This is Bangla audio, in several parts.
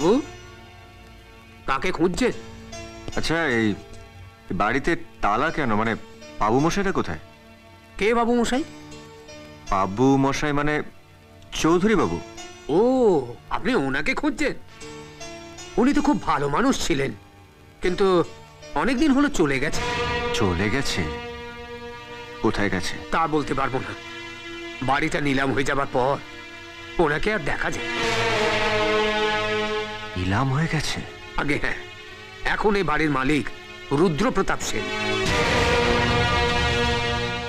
বাবু? কাকে খুঁজছেন আচ্ছা এই বাড়িতে তালা কেন? মানে বাবু মশাইটা কোথায়? কে বাবু মশাই? বাবু মশাই মানে চৌধুরী বাবু। ও আপনি ওনাকে খুঁজছেন? উনি তো খুব ভালো মানুষ ছিলেন কিন্তু অনেকদিন হলো চলে গেছে। চলে গেছে? কোথায় গেছে? তা বলতে পারব না। বাড়িটা নিলাম হয়ে যাবার পর ওনাকে আর দেখা যায় ইলাম হয়ে গেছে। আগে হ্যাঁ এখন এই বাড়ির মালিক রুদ্র প্রতাপ সেন।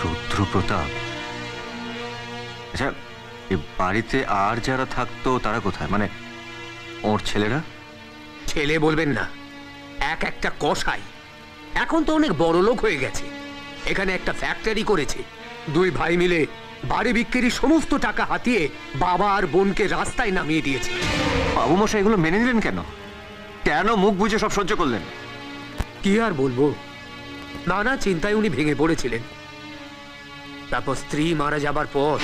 রুদ্র প্রতাপ আচ্ছা এই বাড়িতে আর যারা থাকতো তারা কোথায়? মানে ওর ছেলেরা? ছেলে বলবেন না এক একটা কষাই এখন তো অনেক বড় লোক হয়ে গেছে। এখানে একটা ফ্যাক্টরি করেছে। দুই ভাই মিলে বাড়ি বিক্রির সমস্ত টাকা হাতিয়ে বাবা আর বোনকে রাস্তায় নামিয়ে দিয়েছে। বাবু মশাই এগুলো মেনে নিলেন কেন? কেন মুখ বুঝে সব সহ্য করলেন? কি আর বলব? নানা চিন্তায় উনি ভেঙে পড়েছিলেন। তারপর স্ত্রী মারা যাবার পর।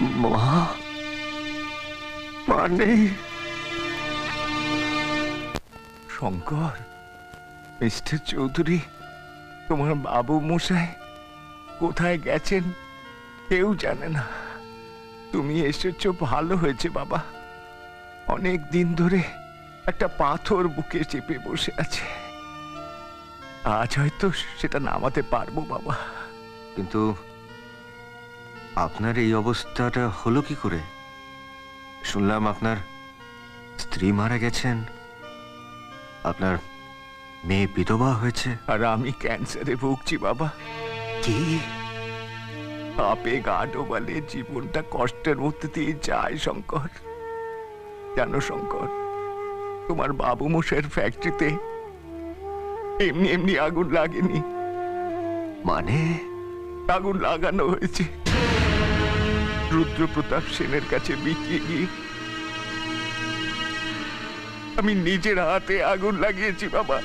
মা। মানে শঙ্কর মিস্টার চৌধুরী তোমার বাবু মশাই কোথায় গেছেন কেউ জানে না। তুমি এসেছ ভালো হয়েছে বাবা। অনেক দিন ধরে একটা পাথর বুকে চেপে বসে আছে। আজ হয়তো সেটা নামাতে পারব বাবা। কিন্তু আপনার এই অবস্থাটা হলো কি করে? শুনলাম আপনার স্ত্রী মারা গেছেন। আপনার মেয়ে বিধবা হয়েছে। আর আমি ক্যান্সারে ভুগছি বাবা। কি আপে গা ডোবালে জীবনটা কষ্টের মধ্যে দিয়ে যায় শঙ্কর। জানো শঙ্কর তোমার বাবু মশাইয়ের ফ্যাক্টরিতে এমনি এমনি আগুন লাগেনি। মানে? আগুন লাগানো হয়েছে। রুদ্রপ্রতাপ সেনের কাছে বিকিয়ে গিয়ে আমি নিজের হাতে আগুন লাগিয়েছি বাবা।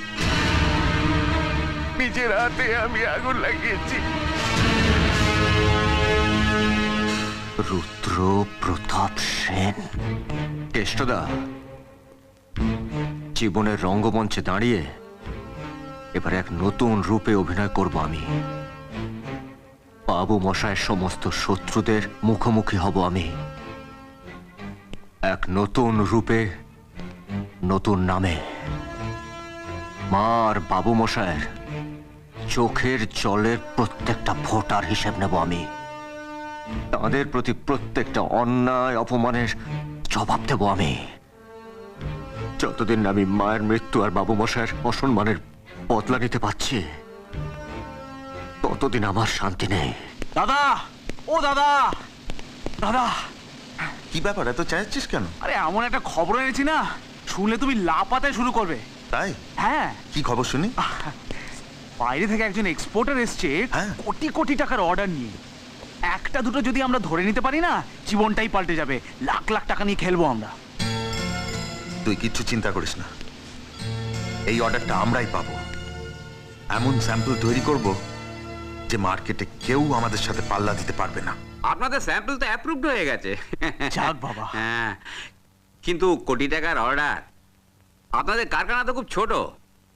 নিজের হাতে আমি আগুন লাগিয়েছি। রুদ্র প্রতাপ সেন। কেষ্টদা জীবনের রঙ্গমঞ্চে দাঁড়িয়ে এবার এক নতুন রূপে অভিনয় করব আমি। বাবু মশায়ের সমস্ত শত্রুদের মুখোমুখি হব আমি। এক নতুন রূপে নতুন নামে। মার বাবু মশায়ের চোখের জলের প্রত্যেকটা ফোটার হিসেব নেব আমি। তাদের প্রতি প্রত্যেকটা অন্যায় অপমানের জবাব দেব আমি। যতদিন আমি মায়ের মৃত্যু আর বাবু মশাইয়ের অসম্মানের বদলা নিতে পারছি ততদিন আমার শান্তি নেই। দাদা! ও দাদা! দাদা! কি ব্যাপার? এত চাইছিস কেন? আরে এমন একটা খবর এনেছি না শুনলে তুমি লাপাতে শুরু করবে। তাই? হ্যাঁ। কি খবর শুনি? বাইরে থেকে একজন এক্সপোর্টার এসছে হ্যাঁ। কোটি কোটি টাকার অর্ডার নিয়ে। একটা দুটো যদি আমরা ধরে নিতে পারি না জীবনটাই পাল্টে যাবে। লাখ লাখ টাকা নিয়ে খেলব আমরা। তুই কিচ্ছু চিন্তা করিস না। এই অর্ডারটা আমরাই পাবো। এমন স্যাম্পল তৈরি করব যে মার্কেটে কেউ আমাদের সাথে পাল্লা দিতে পারবে না। আপনাদের স্যাম্পল তো অ্যাপ্রুভড হয়ে গেছে। যাক বাবা। হ্যাঁ। কিন্তু কোটি টাকার অর্ডার আপনাদের কারখানা তো খুব ছোট।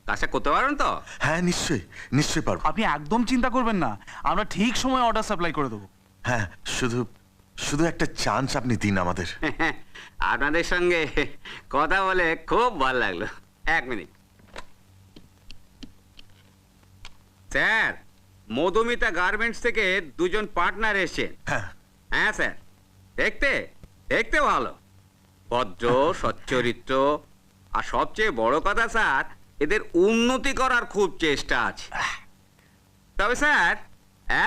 কাজটা করতে পারবেন তো? হ্যাঁ নিশ্চয়ই নিশ্চয়ই পারব। আপনি একদম চিন্তা করবেন না। আমরা ঠিক সময় অর্ডার সাপ্লাই করে দেবো। হ্যাঁ শুধু শুধু একটা চান্স আপনি দিন আমাদের। আপনাদের সঙ্গে কথা বলে খুব ভালো লাগল। এক মিনিট। স্যার মধুমিতা গার্মেন্টস থেকে দুজন পার্টনার এসেছেন। হ্যাঁ। হ্যাঁ স্যার। দেখতে দেখতে ভালো। ভদ্র সচ্চরিত্র। আর সবচেয়ে বড় কথা স্যার এদের উন্নতি করার খুব চেষ্টা আছে। তবে স্যার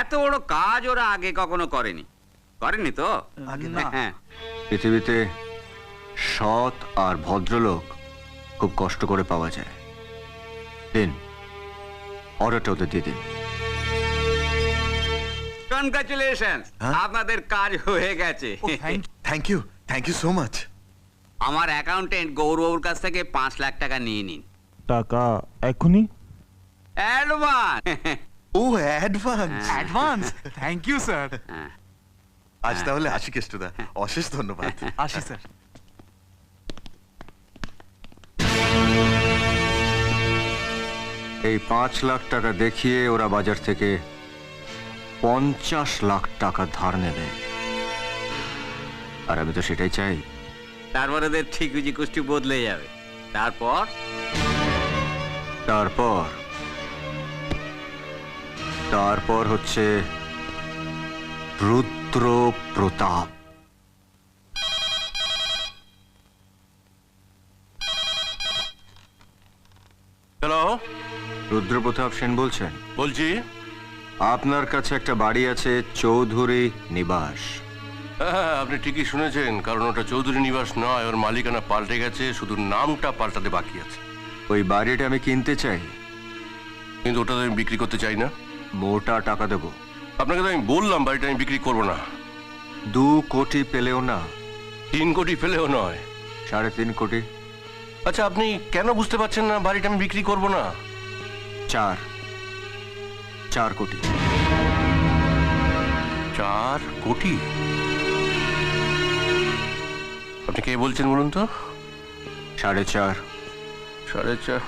এত বড় কাজ ওরা আগে কখনো করেনি। করেনি তো? হ্যাঁ পৃথিবীতে সৎ আর ভদ্রলোক খুব কষ্ট করে পাওয়া যায়। দিন অর্ডারটা ওদের দিয়ে দিন। কনগ্রাচুলেশন হ্যাঁ? আপনাদের কাজ হয়ে গেছে। Thank you thank you so much আমার অ্যাকাউন্টেন্ট গৌরবর কাছ থেকে পাঁচ লাখ টাকা নিয়ে নিন। টাকা এখনই? Advance O advance advance thank you sir আজ তাহলে আসি কেষ্টদা অশেষ ধন্যবাদ। আসি স্যার এই পাঁচ লাখ টাকা দেখিয়ে ওরা বাজার থেকে পঞ্চাশ লাখ টাকা ধার নেবে। আর আমি তো সেটাই চাই। তারপরে এদের ঠিক কুষ্টি বদলে যাবে। তারপর? তারপর? তারপর হচ্ছে রুদ্র প্রতাপ। হ্যালো রুদ্র প্রতাপ সেন বলছেন। বলছি। আপনার কাছে একটা বাড়ি আছে চৌধুরী নিবাস। হ্যাঁ আপনি ঠিকই শুনেছেন কারণ ওটা চৌধুরী নিবাস নয় ওর মালিকানা পাল্টে গেছে শুধু নামটা পাল্টাতে বাকি আছে। ওই বাড়িটা আমি কিনতে চাই। কিন্তু ওটা তো আমি বিক্রি করতে চাই না। মোটা টাকা দেব। আপনাকে তো আমি বললাম বাড়িটা আমি বিক্রি করব না। দু কোটি পেলেও না। তিন কোটি পেলেও নয়। সাড়ে তিন কোটি। আচ্ছা আপনি কেন বুঝতে পারছেন না বাড়িটা আমি বিক্রি করব না? চার। চার কোটি। চার কোটি? আপনি কে বলছেন বলুন তো? সাড়ে চার। সাড়ে চার।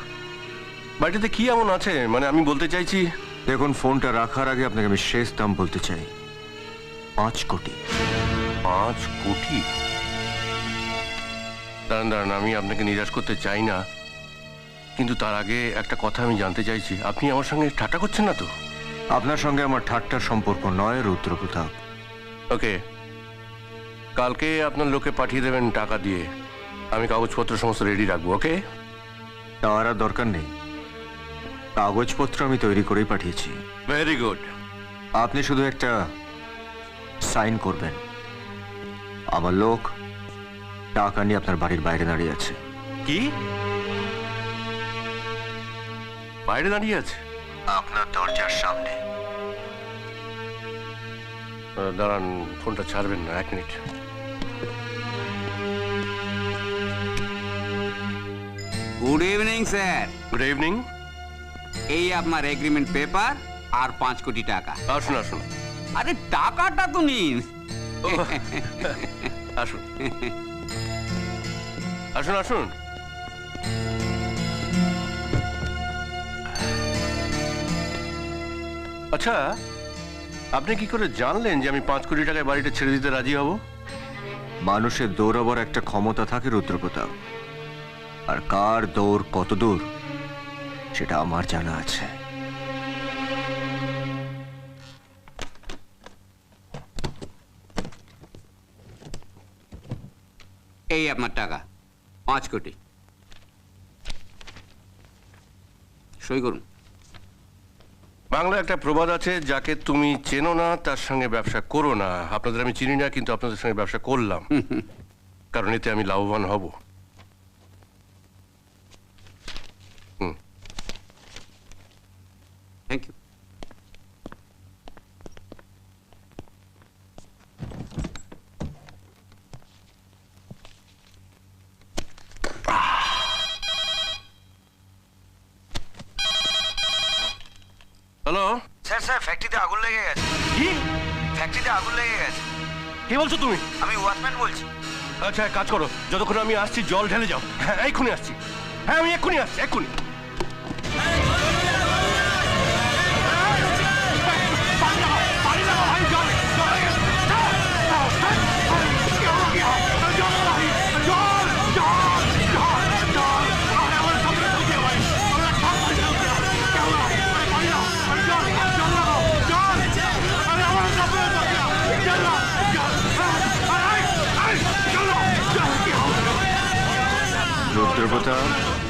বাড়িটাতে কি এমন আছে? মানে আমি বলতে চাইছি দেখুন ফোনটা রাখার আগে আপনাকে আমি শেষ দাম বলতে চাই। পাঁচ কোটি। পাঁচ কোটি? দাঁড়ান দাঁড়ান আমি আপনাকে নিরাশ করতে চাই না। কিন্তু তার আগে একটা কথা আমি জানতে চাইছি। আপনি আমার সঙ্গে ঠাট্টা করছেন না তো? আপনার সঙ্গে আমার ঠাট্টার সম্পর্ক নয় রুদ্র প্রতাপ। ওকে। কালকে আপনার লোকে পাঠিয়ে দেবেন টাকা দিয়ে। আমি কাগজপত্র সমস্ত রেডি রাখব ওকে? তার আর দরকার নেই। কাগজপত্র আমি তৈরি করেই পাঠিয়েছি। ভেরি গুড আপনি শুধু একটা সাইন করবেন। আমার লোক টাকা নিয়ে আপনার বাড়ির বাইরে দাঁড়িয়ে আছে। কি? বাইরে দাঁড়িয়ে আছে? আপনার দরজার সামনে। দাঁড়ান ফোনটা ছাড়বেন না এক minute. Good evening sir good evening এই আপনার এগ্রিমেন্ট পেপার আর পাঁচ কোটি টাকা। আসুন আসুন। আরে টাকাটা তো নিন। আসুন। আসুন আসুন। আচ্ছা আপনি কি করে জানলেন যে আমি পাঁচ কোটি টাকায় বাড়িটা ছেড়ে দিতে রাজি হব? মানুষের দৌড়াবার একটা ক্ষমতা থাকে রুদ্রপ্রতাপ। আর কার দৌড় কত দূর সেটা আমার জানা আছে। এই আপনার টাকা পাঁচ কোটি। সই করুন। বাংলা একটা প্রবাদ আছে যাকে তুমি চেনো না তার সঙ্গে ব্যবসা করো না। আপনাদের আমি চিনি না কিন্তু আপনাদের সঙ্গে ব্যবসা করলাম। কারণ এতে আমি লাভবান হব thank you hello? Sir sir ফ্যাক্টরিতে আগুন লেগে গেছে। কি? ফ্যাক্টরিতে আগুন লেগে গেছে। কি বলছো তুমি? আমি ওয়াচম্যান বলছি। আচ্ছা কাজ করো। যতক্ষণ আমি আসছি জল ঢেলে যাও। হ্যাঁ এক্ষুনি আসছি। হ্যাঁ আমি এক্ষুনি আসছি এক্ষুনি। রুদ্রপ্রতাপ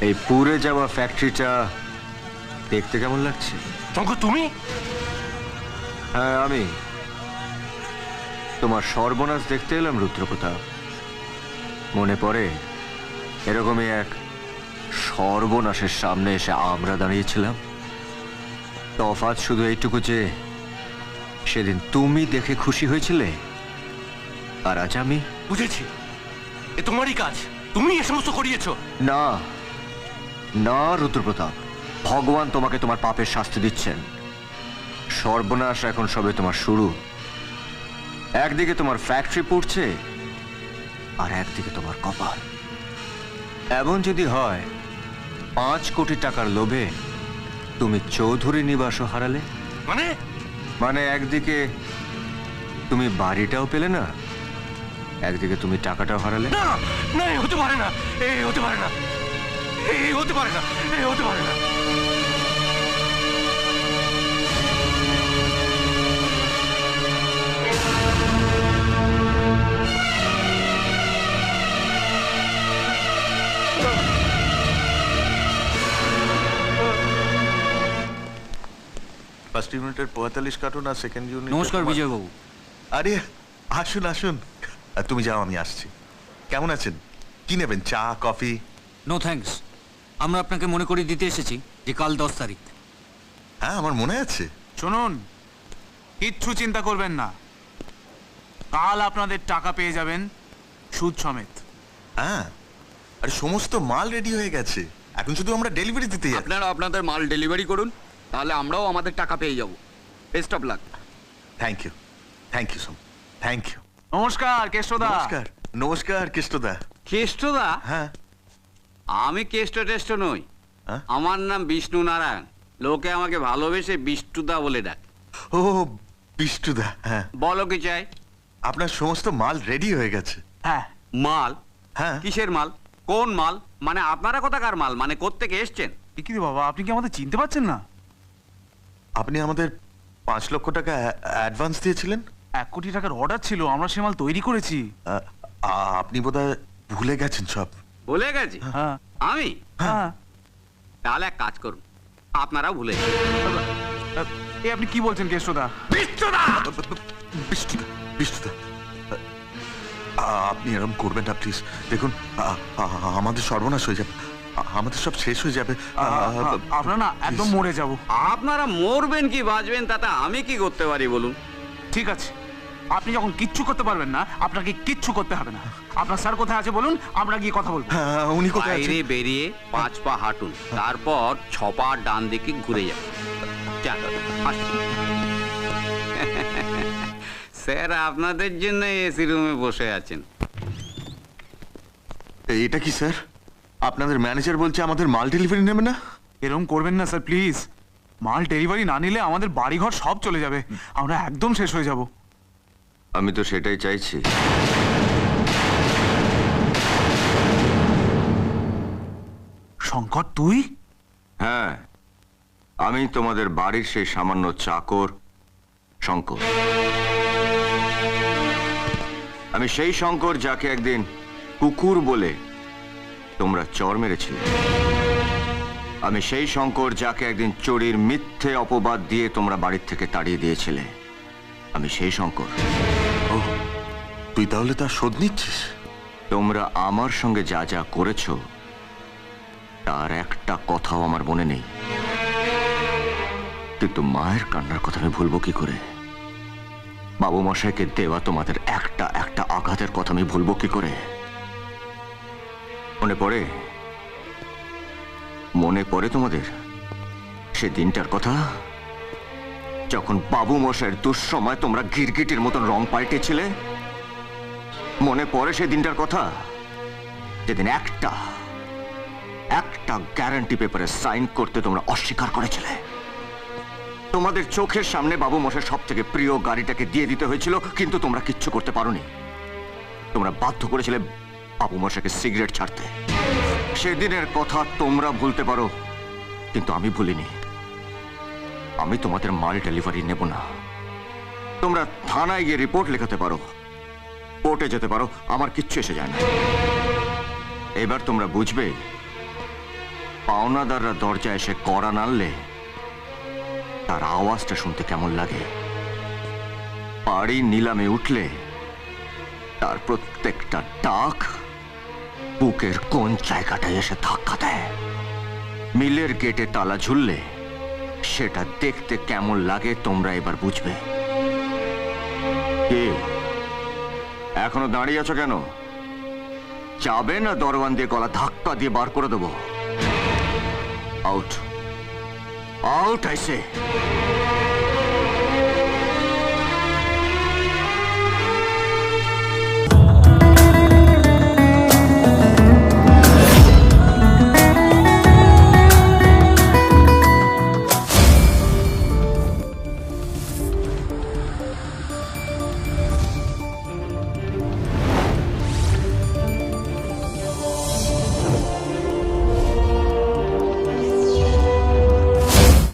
এই পুড়ে যাওয়া ফ্যাক্টরিটা দেখতে কেমন লাগছে? শঙ্কর তুমি? হ্যাঁ আমি। তোমার সর্বনাশ দেখতে এলাম রুদ্রপ্রতাপ। মনে পড়ে এরকমই এক সর্বনাশের সামনে এসে আমরা দাঁড়িয়েছিলাম। তফাৎ শুধু এইটুকু যে সেদিন তুমি দেখে খুশি হয়েছিলে? আর আজ আমি? বুঝেছি। এ তোমারই কাজ। তুমি এ সমস্ত করিয়েছ? না না রুদ্রপ্রতাপ। ভগবান তোমাকে তোমার পাপের শাস্তি দিচ্ছেন। সর্বনাশ এখন সবে তোমার শুরু। একদিকে তোমার ফ্যাক্টরি পড়ছে আর একদিকে তোমার কপাল। এমন যদি হয় পাঁচ কোটি টাকার লোভে তুমি চৌধুরী নিবাসও হারালে? মানে? মানে একদিকে তুমি বাড়িটাও পেলে না একদিকে তুমি টাকাটাও হারালে। না না এ হতে পারে না এ হতে পারে না এ হতে পারে না এ হতে পারে না। ফার্স্ট ইউনিটের পঁয়তাল্লিশ কার্টুন আর সেকেন্ড ইউনিট নমস্কার বিজয়বাবু। আরে আসুন আসুন। আর তুমি যাও আমি আসছি। কেমন আছেন? কি নেবেন? চা কফি? নো থ্যাঙ্কস আমরা আপনাকে মনে করিয়ে দিতে এসেছি যে কাল দশ তারিখ। হ্যাঁ আমার মনে আছে। শুনুন কিচ্ছু চিন্তা করবেন না। কাল আপনাদের টাকা পেয়ে যাবেন সুদ সমেত। হ্যাঁ। আরে সমস্ত মাল রেডি হয়ে গেছে। এখন শুধু আমরা ডেলিভারি দিতে যাচ্ছি। আপনারা আপনাদের মাল ডেলিভারি করুন তাহলে আমরাও আমাদের টাকা পেয়ে যাব। Best of luck thank you thank you so thank you নমস্কার কেষ্টদা। নমস্কার। নমস্কার কৃষ্ণদা কেষ্টদা? হ্যাঁ। আমি কেষ্ট টেষ্ট নই। হ্যাঁ? আমার নাম বিষ্ণু নারায়ণ। লোকে আমাকে ভালোবেসে বিষ্টুদা বলে ডাক। ও বিষ্টুদা হ্যাঁ। বলো কি চাই? আপনার সমস্ত মাল রেডি হয়ে গেছে। হ্যাঁ মাল? হ্যাঁ। কিসের মাল? কোন মাল? মানে আপনারা কোথাকার মাল? মানে কোত্থেকে এসছেন? কি বাবা আপনি কি আমাদের চিনতে পারছেন না? আপনি আমাদের পাঁচ লক্ষ টাকা অ্যাডভান্স দিয়েছিলেন? এক কোটি টাকার অর্ডার ছিল আমরা সে মাল তৈরি করেছি। আপনি বোধহয় ভুলে গেছেন সব। ভুলে গেছি? হ্যাঁ। আমি? হ্যাঁ। তাহলে এক কাজ করুন আপনারা ভুলে এ আপনি কি বলছেন কেষ্টদা বিষ্টুদা বিষ্টুদা আপনি এরকম করবেন না প্লিজ দেখুন আমাদের সর্বনাশ হয়ে যাবে। আমাদের সব শেষ হয়ে যাবে। আপনারা না একদম মরে যাব। আপনারা মরবেন কি বাঁচবেন তাতে আমি কি করতে পারি বলুন? ঠিক আছে। আপনি যখন কিচ্ছু করতে পারবেন না আপনাকে কিচ্ছু করতে হবে না। আপনার স্যার কোথায় আছে বলুন আমরা গিয়ে কথা বলব। হ্যাঁ, উনি কোথায় বাইরে আছেন? বেরিয়ে পাঁচ পা হাঁটুন তারপর ছ পা ডান দিকে ঘুরে যান। যান, আসুন। স্যার আপনাদের জন্য এসি রুমে বসে আছেন। এটা কি স্যার? আপনাদের ম্যানেজার বলছে আমাদের মাল ডেলিভারি নেবে না? এরকম করবেন না স্যার প্লিজ। মাল ডেলিভারি না নিলে আমাদের বাড়িঘর সব চলে যাবে। আমরা একদম শেষ হয়ে যাব। আমি তো সেটাই চাইছি। শঙ্কর তুই? হ্যাঁ আমি তোমাদের বাড়ির সেই সামান্য চাকর শঙ্কর। আমি সেই শঙ্কর যাকে একদিন কুকুর বলে তোমরা চর মেরেছিলে। আমি সেই শঙ্কর যাকে একদিন চোরির মিথ্যে অপবাদ দিয়ে তোমরা বাড়ির থেকে তাড়িয়ে দিয়েছিলে। আমি সেই শঙ্কর। তুই তাহলে তার শোধ নিচ্ছিস? তোমরা আমার সঙ্গে যা যা করেছ, তার একটা কথাও আমার মনে নেই। কিন্তু মায়ের কান্নার কথা আমি ভুলবো কি করে? বাবু মশাইকে দেওয়া তোমাদের একটা একটা আঘাতের কথা আমি ভুলবো কি করে? মনে পড়ে? মনে পড়ে তোমাদের? সে দিনটার কথা? যখন বাবু মশাইয়ের দুঃসময় তোমরা গিরগিটির মতন রং পাল্টেছিলে, মনে পড়ে সে দিনটার কথা? যেদিন একটা একটা গ্যারান্টি পেপারে সাইন করতে তোমরা অস্বীকার করেছিলে। তোমাদের চোখের সামনে বাবু মশাই সব থেকে প্রিয় গাড়িটাকে দিয়ে দিতে হয়েছিল, কিন্তু তোমরা কিচ্ছু করতে পারোনি। তোমরা বাধ্য করেছিলে বাবু মশাইকে সিগারেট ছাড়তে। সেদিনের কথা তোমরা ভুলতে পারো, কিন্তু আমি ভুলিনি। আমি তোমাদের মাল ডেলিভারি নেব না। তোমরা থানায় গিয়ে রিপোর্ট লেখাতে পারো। কোর্টে যেতে পারো, আমার কিচ্ছু এসে যায় না। এবার তোমরা বুঝবে, পাওনাদাররা দরজা এসে কড়া নাড়লে তার আওয়াজটা শুনতে কেমন লাগে। বাড়ি নিলামে উঠলে তার প্রত্যেকটা ডাক বুকের কোন জায়গাটায় এসে ধাক্কা দেয়। মিলের গেটে তালা ঝুললে সেটা দেখতে কেমন লাগে তোমরা এবার বুঝবে। এখনও দাঁড়িয়ে আছো কেন? যাবে না দরওয়ান দিয়ে গলা ধাক্কা দিয়ে বার করে দেবো। আউট আউট আইসে